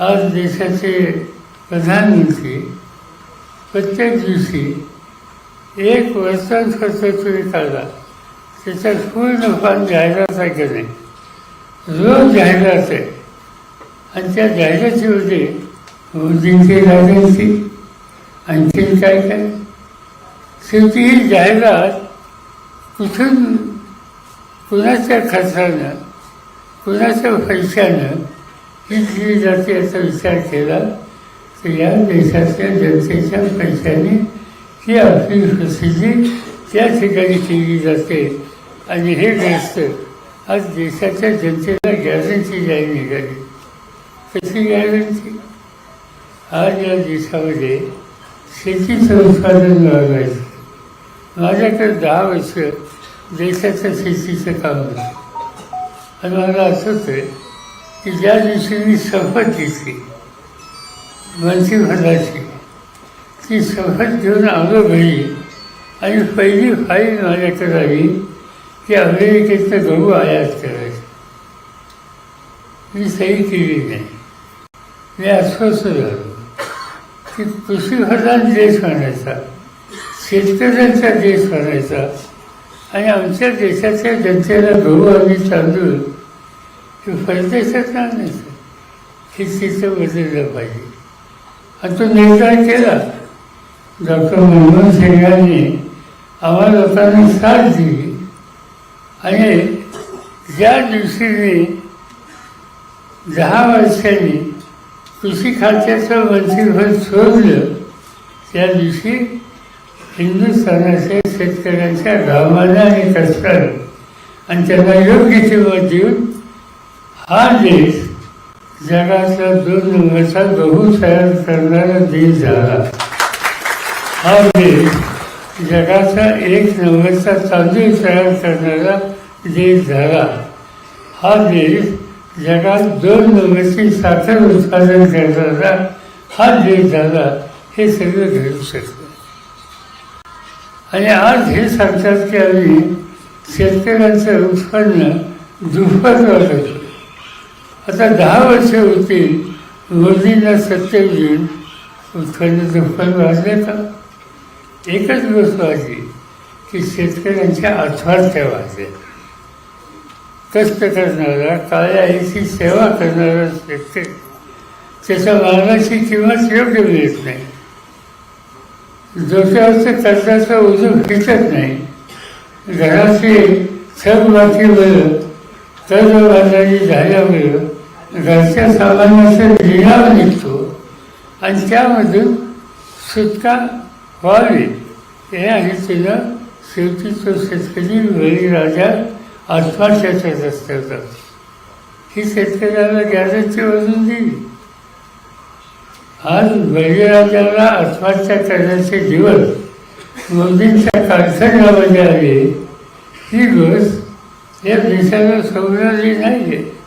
आज देशाचे प्रधानमंत्री प्रत्येक दिवशी एक वर्षात खर्च तुम्ही काढला त्याच्यात पूर्ण फार जाहिरात आहे की नाही? रोज जाहिरात आहे. आणि त्या जाहिरातीमध्ये मोदींची राजांची आणखीन काय काय? शेवटी ही जाहिरात कुठून कुणाच्या खर्चानं कुणाच्या पैशानं घेतली दिली जाते याचा विचार केला. तर या देशातल्या जनतेच्या पैशाने ही आपली प्रसिद्धी त्या ठिकाणी केली जाते. आणि हे ग्रस्त आज देशाच्या जनतेला गॅरंटी द्यायला निघाली. कशी गॅरंटी? आज या देशामध्ये शेतीचं उत्पादन वाढवायचं माझ्याकडे दहा वर्ष देशाच्या शेतीचं काम होतं आणि मला असंच आहे की ज्या दिवशी मी शपथ घेतली मंत्रिपदाची ती शपथ घेऊन आलो घरी. आणि पहिली फाईल माझ्याकडे आली की अमेरिकेतनं गहू आयात करायचं. मी सही केली नाही. मी अस्वस्थ झालो. की कृषीप्रधान देश म्हणायचा शेतकऱ्यांचा देश म्हणायचा आणि आमच्या देशाच्या जनतेला गहू आम्ही तांदूळ हे परदेशात नाही हे चित्र बदललं पाहिजे आणि तो निर्धार केला. डॉक्टर मनमोहन सिंग यांनी आम्हा लोकांना साथ दिली. आणि ज्या दिवशी मी दहा वर्षांनी कृषी खात्याचं मंत्रिपद सोडलं त्या दिवशी हिंदुस्थानाच्या शेतकऱ्यांच्या घामानं आणि कष्टाला आणि त्यांना योग्य किंमत देऊन हा देश जगाचा दोन नंबरचा गहू तयार करणारा देश झाला. हा देश जगाचा एक नंबरचा तांदूळ तयार करणारा देश झाला. हा देश जगात दोन नंबरची साखर उत्पादन करणारा हा देश झाला. हे सगळं घडू शकतं. आणि आज हे सांगतात की आम्ही शेतकऱ्यांचं उत्पन्न दुप्पट वाढवतो आता दहा वर्ष होती मोदींना सत्य येऊन उत्पन्न दुप्पट वाढले का एकच गोष्ट वाढली की शेतकऱ्यांच्या आत्महत्या वाढल्या कष्ट करणारा काळ्या आईची सेवा करणारा शेतकरी त्याच्या मालाची किंमत योग्य मिळत नाही. डोक्यावरचं कर्जाचं ओझं फिटत नाही. घराची थकबाकीमुळं कर्जबाजारी झाल्यामुळं घरच्या सामान्याचं लिलाव निघतो. आणि त्यामधून सुटका व्हावी. हे हेतूनं शेवटी तो शेतकरी बळीराजा आत्महत्याच्या रस्त्यावर ही शेतकऱ्याला गॅरेजची वजून दिली. आज बळीराजाला आत्महत्या करण्याचे दिवस मोदींच्या कारखान्यामध्ये आले ही गोष्ट या देशाला समजली नाही आहे